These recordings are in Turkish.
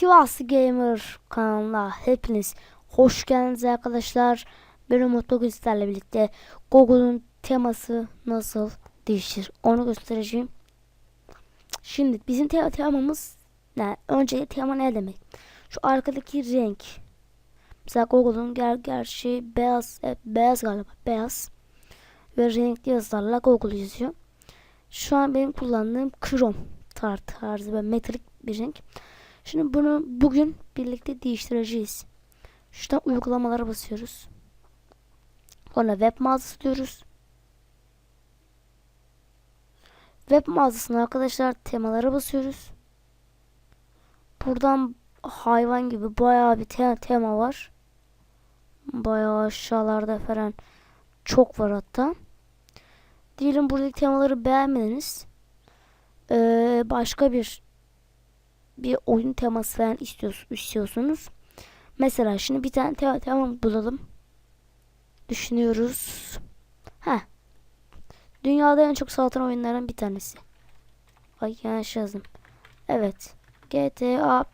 Sivas Gamer kanalına hepiniz hoş geldiniz arkadaşlar. Ben Umut bugün birlikte Google'un teması nasıl değişir onu göstereceğim. Şimdi bizim te temamız ne? Önce tema ne demek? Şu arkadaki renk. Mesela Google'un ger gerçi beyaz e, beyaz galiba beyaz ve renkli yazılarla Google yazıyor. Şu an benim kullandığım Chrome tar tarzı ve metalik bir renk. Şimdi bunu bugün birlikte değiştireceğiz. Şuradan uygulamalara basıyoruz. Sonra web mağazası diyoruz. Web mağazasına arkadaşlar temalara basıyoruz. Buradan hayvan gibi bayağı bir te tema var. Bayağı aşağılarda falan çok var hatta. Diyelim buradaki temaları beğenmediniz. Ee, başka bir bir oyun teması falan istiyorsunuz, istiyorsunuz. Mesela şimdi bir tane tema, tema bulalım. Düşünüyoruz. Ha. Dünyada en çok satan oyunlardan bir tanesi. Ay yanlış yazdım. Evet. GTA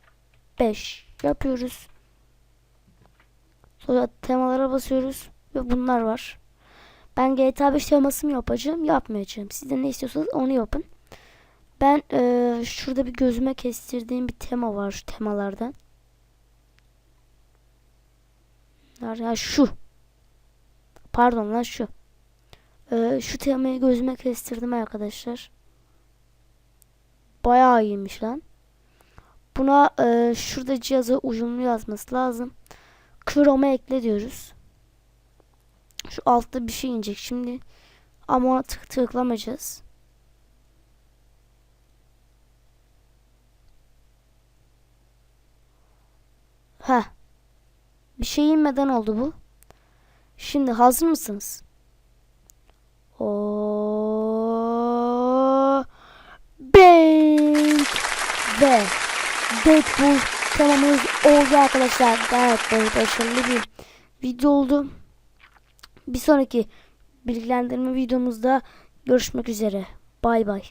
5 yapıyoruz. Sonra temalara basıyoruz ve bunlar var. Ben GTA 5 temasını yapacağım, yapmayacağım. Siz de ne istiyorsanız onu yapın. Ben e, şurada bir gözüme kestirdiğim bir tema var şu temalardan. Ha, şu. Pardon lan şu. E, şu temayı gözüme kestirdim arkadaşlar. Bayağı iyiymiş lan. Buna e, şurada cihaza uyumlu yazması lazım. Chrome'a ekle diyoruz. Şu altta bir şey inecek şimdi. Ama ona tık tıklamayacağız. Heh. Bir şey inmeden oldu bu. Şimdi hazır mısınız? O Bang ve Deadpool temamız oldu arkadaşlar. Gayet başarılı bir video oldu. Bir sonraki bilgilendirme videomuzda görüşmek üzere. Bay bay.